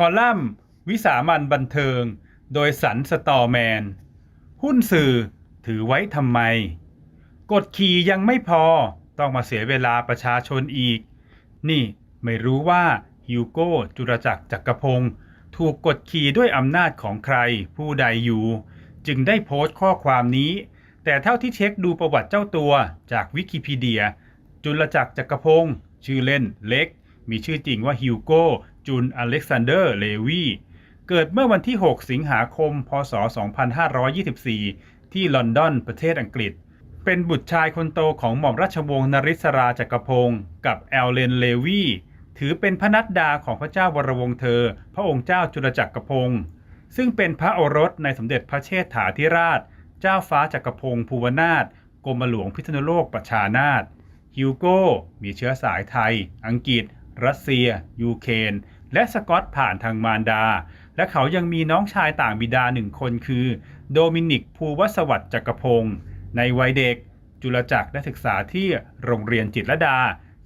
คอลัมน์วิสามันบันเทิง โดยสันสตอแมน หุ้นสื่อถือไว้ทำไม กดขี่ยังไม่พอต้องมาเสียเวลาประชาชนอีก นี่ไม่รู้ว่าฮิวโก้จุรจักรจักรพงศ์ถูกกดขี่ด้วยอำนาจของใครผู้ใดอยู่ จึงได้โพสต์ข้อความนี้ แต่เท่าที่เช็คดูประวัติเจ้าตัวจากวิกิพีเดีย จุลจักรจักรพงศ์ชื่อเล่นเล็ก มีชื่อจริงว่าฮิวโก้ จุนอเล็กซานเดอร์ เลวี เกิดเมื่อวันที่ 6 สิงหาคม พศ 2524 ที่ลอนดอน ประเทศอังกฤษ เป็นบุตรชายคนโตของหม่อมราชวงศ์นริศราจักรพงศ์กับแอลเลน เลวี ถือเป็นพระนัดดาของพระเจ้าวรวงศ์เธอ พระองค์เจ้าจุลจักรพงศ์ ซึ่งเป็นพระโอรสในสมเด็จพระเชษฐาธิราช เจ้าฟ้าจักรพงศ์ภูวนาถ กรมหลวงพิษณุโลกประชานาถฮิวโก้มีเชื้อสายไทย อังกฤษ รัสเซีย ยูเครน และสกอตผ่านทางมารดา และเขายังมีน้องชายต่างบิดาหนึ่งคนคือ โดมินิกภูวสวัสดิ์จักรพงศ์ในวัยเด็ก จุลจักรได้ศึกษาที่โรงเรียนจิตรดา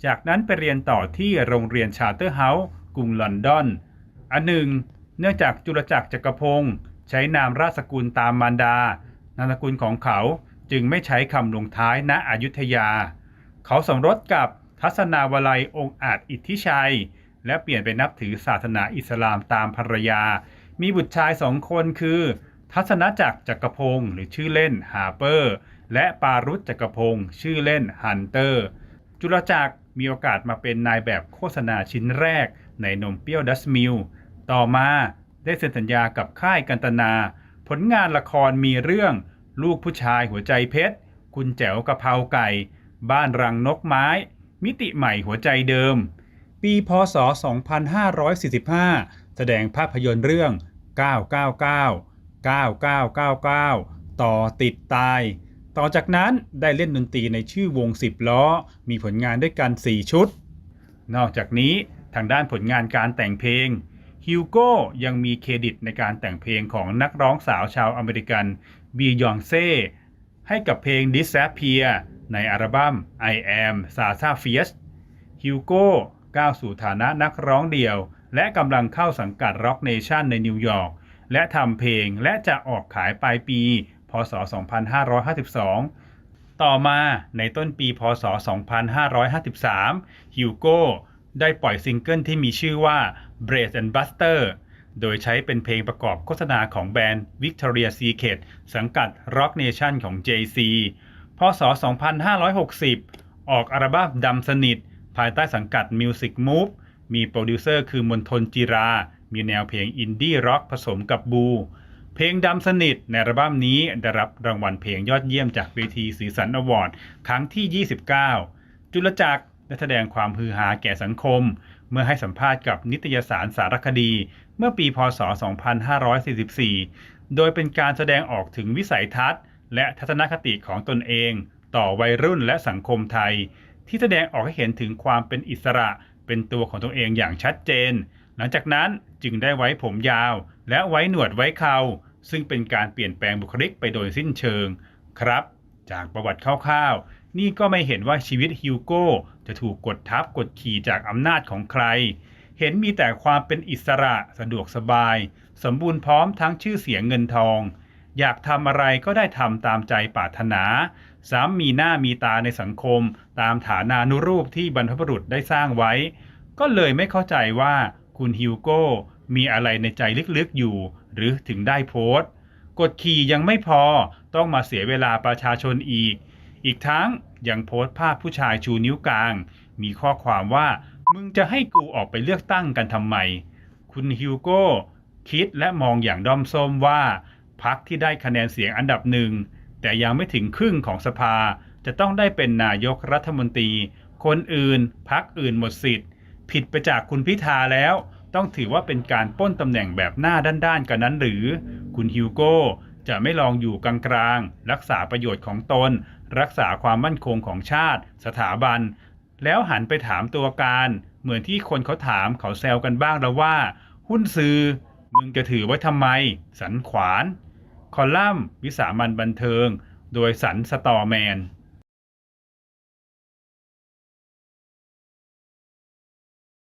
จากนั้นไปเรียนต่อที่โรงเรียนชาเตอร์เฮาส์กรุงลอนดอน อันหนึ่ง เนื่องจากจุลจักรจักรพงศ์ใช้นามราชสกุลตามมารดา นามสกุลของเขาจึงไม่ใช้คำลงท้ายณอยุธยา เขาสมรสกับทัศนาวลัยองค์อาจอิทธิชัย และเปลี่ยนไปนับถือศาสนาอิสลามตามภรรยา มีบุตรชายสองคนคือ ทัศนจักรจักรพงศ์หรือชื่อเล่นฮาร์เปอร์ และปารุษจักรพงศ์ชื่อเล่นฮันเตอร์ จุลจักรมีโอกาสมาเป็นนายแบบโฆษณาชิ้นแรกในนมเปรี้ยวดัสมิลต่อมาได้เซ็นสัญญากับค่ายกันตนา ผลงานละครมีเรื่อง ลูกผู้ชายหัวใจเพชร คุณแจ๋วกะเพราไก่ บ้านรังนกไม้ มิติใหม่หัวใจเดิม ปีพศ 2545 แสดงภาพยนตร์เรื่อง 999 9999 ต่อติดตาย ต่อจากนั้นได้เล่นดนตรีในชื่อวง 10 ล้อ มีผลงานด้วยกัน 4 ชุด นอกจากนี้ทางด้านผลงานการแต่งเพลงฮิวโก้ยังมีเครดิตในการแต่งเพลงของนักร้องสาวชาวอเมริกันบียองเซ่ให้กับเพลง Disappear ในอัลบั้ม I Am Sasha Fierce ฮิวโก้ ก้าวสู่ฐานะนักร้องเดี่ยว และกำลังเข้าสังกัด Rock Nation ในนิวยอร์กและทำเพลงและจะออกขายปลายปี พศ 2552 ต่อมาในต้นปี พศ 2553ฮิวโก้ได้ปล่อยซิงเกิลที่มีชื่อว่า Bread and Buster โดยใช้เป็นเพลงประกอบโฆษณาของแบรนด์ Victoria Secret สังกัด Rock Nation ของ Jay-Z พศ 2560 ออกอัลบั้มดำสนิท ภายใต้สังกัด Music Move มีโปรดิวเซอร์คือมนทนจิรา มีแนวเพลงอินดี้ร็อกผสมกับบู เพลงดำสนิทในอัลบั้มนี้ได้รับรางวัลเพลงยอดเยี่ยมจากเวทีสีสันอวอร์ดครั้งที่ 29 จุลจักรได้แสดงความฮือฮาแก่สังคม เมื่อให้สัมภาษณ์กับนิตยสารสารคดี เมื่อปีพศ 2544 โดยเป็นการแสดงออกถึงวิสัยทัศน์ และทัศนคติของตนเอง ต่อวัยรุ่นและสังคมไทย ที่แสดงออกให้เห็นถึงความเป็นอิสระ เป็นตัวของตัวเองอย่างชัดเจน หลังจากนั้นจึงได้ไว้ผมยาว และไว้หนวดไว้เขาซึ่งเป็นการเปลี่ยนแปลงบุคลิกไปโดยสิ้นเชิง ครับ จากประวัติคร่าวๆ นี่ก็ไม่เห็นว่าชีวิตฮิวโก้จะถูกกดทับกดขี่จากอำนาจของใคร เห็นมีแต่ความเป็นอิสระสะดวกสบาย สมบูรณ์พร้อมทั้งชื่อเสียงเงินทอง อยากทำอะไรก็ได้ทำตามใจปรารถนาสามมีหน้ามีตาในสังคม ตามฐานานุรูปที่บรรพบุรุษได้สร้างไว้ ก็เลยไม่เข้าใจว่าคุณฮิวโก้มีอะไรในใจลึกๆอยู่ หรือถึงได้โพสต์ กดขี่ยังไม่พอต้องมาเสียเวลาประชาชนอีก อีกทั้งยังโพสต์ภาพผู้ชายชูนิ้วกลาง มีข้อความว่ามึงจะให้กูออกไปเลือกตั้งกันทำไม คุณฮิวโก้คิดและมองอย่างด้อมส้มว่า พักที่ได้คะแนนเสียงอันดับหนึ่งแต่ยังไม่ถึงครึ่งของสภา จะต้องได้เป็นนายกรัฐมนตรี คนอื่นพักอื่นหมดสิทธิ์ ผิดไปจากคุณพิธาแล้ว ต้องถือว่าเป็นการป้นตำแหน่งแบบหน้าด้านๆกันนั้นหรือ คุณฮิวโก้จะไม่ลองอยู่กลางๆรักษาประโยชน์ของตน รักษาความมั่นคงของชาติ สถาบัน แล้วหันไปถามตัวการ เหมือนที่คนเขาถามเขาแซวกันบ้างแล้วว่า หุ้นซื้อมึงจะถือไว้ทำไม สันขวาน คอลัมน์วิสามันบันเทิง โดยสันสตอแมน